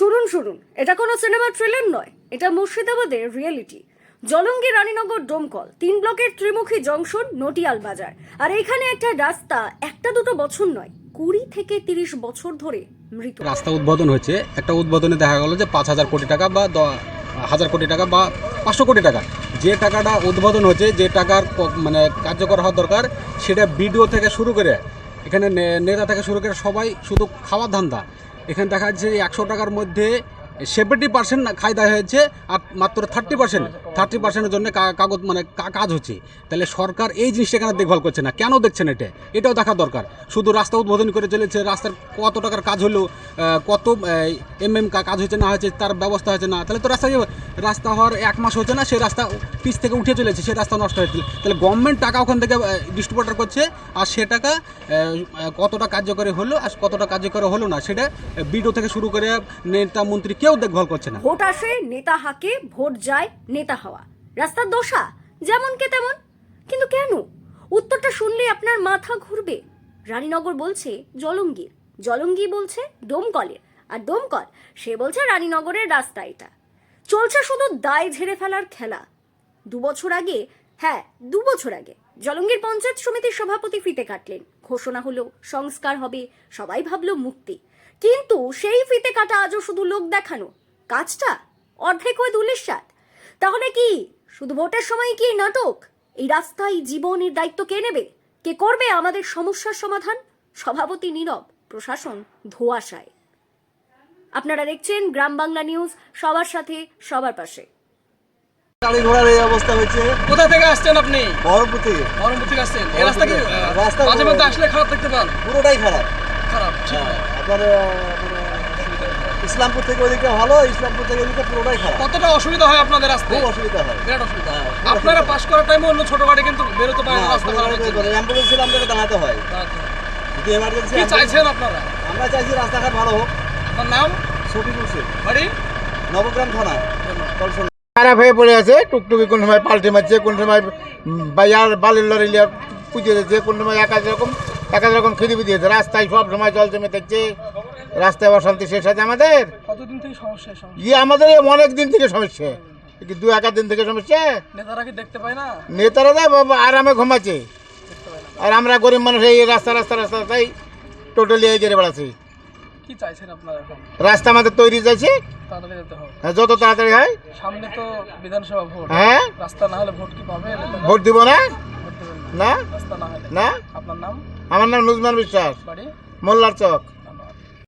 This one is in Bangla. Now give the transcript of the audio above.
শুনুন শুনুন। এটা কোনো সিনেমা ট্রেলার নয়। এটা মুর্শিদাবাদের রিয়েলিটি জলঙ্গি রানীনগর ডোমকল তিন ব্লকের ত্রিমুখী জংশন নটিয়াল বাজার। আর এখানে একটা রাস্তা, একটা দুটো বছর নয়, কুড়ি থেকে তিরিশ বছর ধরে মৃত। রাস্তা উদ্বোধন হয়েছে। একটা উদ্বোধনে দেখা গেল যে পাঁচ হাজার কোটি টাকা বা হাজার কোটি টাকা বা পাঁচশো কোটি টাকা। যে টাকাটা উদ্বোধন হচ্ছে যে টাকার মানে কার্যকর হওয়া দরকার, সেটা বিডিও থেকে শুরু করে এখানে নেতা থেকে শুরু করে সবাই শুধু খাওয়ার ধান্দা। এখানে দেখা যাচ্ছে একশো টাকার মধ্যে সেভেন্টি পার্সেন্ট খায়দা হয়েছে আর মাত্র থার্টি পার্সেন্ট, থার্টি পার্সেন্টের জন্য কাগজ মানে কাজ হচ্ছে। তাহলে সরকার এই জিনিসটা কেন দেখভাল করছে না। কেন দেখছেন এটা? এটাও দেখা দরকার। শুধু রাস্তা উদ্বোধন করে চলেছে, রাস্তার কত টাকার কাজ হলো কত এম এম কাজ হয়েছে না হয়েছে, তার ব্যবস্থা হয়েছে না। তাহলে তো রাস্তা রাস্তা হওয়ার এক মাস হচ্ছে না সেই রাস্তা পিচ থেকে উঠে চলেছে সেই রাস্তা নষ্ট হয়েছে। তাহলে গভর্নমেন্ট টাকা ওখান থেকে ডিস্ট্রিবিউটার করছে, আর সে টাকা কতটা কার্যকরী হলো, আর কতটা কার্যকরী হলো না, সেটা বিডিও থেকে শুরু করে নেতা, মন্ত্রী কেউ দেখভাল করছে না। ভোট আসে, নেতা হাকে, ভোট যায়, নেতা হওয়া। রাস্তার দশা যেমন কে তেমন। কিন্তু কেন? উত্তরটা শুনলে আপনার মাথা ঘুরবে। রানীনগর বলছে জলঙ্গির। জলঙ্গি বলছে ডোমকলের আর ডোমকল সে বলছে রানীনগরের রাস্তা এটা। চলছে শুধু দায় ঝেড়ে ফেলার খেলা। দু বছর আগে হ্যাঁ দু বছর আগে জলঙ্গির পঞ্চায়েত সমিতির সভাপতি ফিতে কাটলেন। ঘোষণা হলো, সংস্কার হবে, সবাই ভাবলো মুক্তি। কিন্তু সেই ফিতে কাটা আজও শুধু লোক দেখানো। কাজটা অর্ধেক ওই দুলের সাত তাহলে কি? শুধু ভোটের সময় কি নাটক? এই রাস্তায় জীবনের দায়িত্ব কে নেবে? কে করবে আমাদের সমস্যার সমাধান? সভাপতি নীরব প্রশাসন ধোয়াশায়। আপনারা দেখছেন গ্রাম বাংলা নিউজ সবার সাথে সবার পাশে। গাড়ি ঘোড়ার এই অবস্থা হয়েছে। কোথা থেকে আসছেন আপনি? বহরমপুর থেকে। বহরমপুর থেকে আসছেন। এই রাস্তা কি? রাস্তা মাঝে মধ্যে আসলে খারাপ দেখতে পান? পুরোটাই খারাপ। হ্যাঁ, আপনার মানে ইসলামপুর থেকে ওইদিকে ভালো ইসলামপুর থেকে ওইদিকে পুরোটাই খারাপ। কতটা অসুবিধা হয় আপনাদের খুব অসুবিধা হয়। বিরাট অসুবিধা। হ্যাঁ, আপনারা পাস করার টাইমে অন্য ছোট গাড়ি কিন্তু বেরোতে পারে না না, রাস্তা খারাপ হচ্ছে। অ্যাম্বুলেন্স আমাদের দাঁড়াতে হয়। যদি এমার্জেন্সি কি চাইছেন আপনারা? আমরা চাইছি রাস্তাঘাট ভালো হোক। আপনার নাম? শেখ। বাড়ি? নবগ্রাম থানা। খারাপ হয়ে পড়ে আছে টুকটুকি কোন সময় পাল্টে মারছে কোন সময় বাজার বালির লরি লিয়ে পুজো দিচ্ছে কোন সময় এক এক রকম এক এক রকম খিদি দিয়েছে। রাস্তায় সব সময় জল জমে থাকছে। রাস্তায় অশান্তি শেষ আছে আমাদের? কতদিন থেকে সমস্যা সমস্যা? ইয়ে আমাদের অনেক দিন থেকে সমস্যা। কি দু এক দিন থেকে সমস্যা? নেতারা কি দেখতে পায় না? নেতারা বাবা আরামে ঘুমাচ্ছে। আর আমরা গরিব মানুষ এই রাস্তা রাস্তা রাস্তা তাই টোটালি এই গেড়ে বেড়াচ্ছি। কি চাইছেন আপনারা এখন? রাস্তা আমাদের তৈরি হবে। হ্যাঁ, যত তাড়াতাড়ি হয়। সামনে তো বিধানসভা ভোট। হ্যাঁ? রাস্তা না হলে ভোট কি পাবে ভোট দিব না? না। না? রাস্তা না হলে। না? আপনার নাম? আমার নাম নুজমান বিশ্বাস। মোল্লার চক।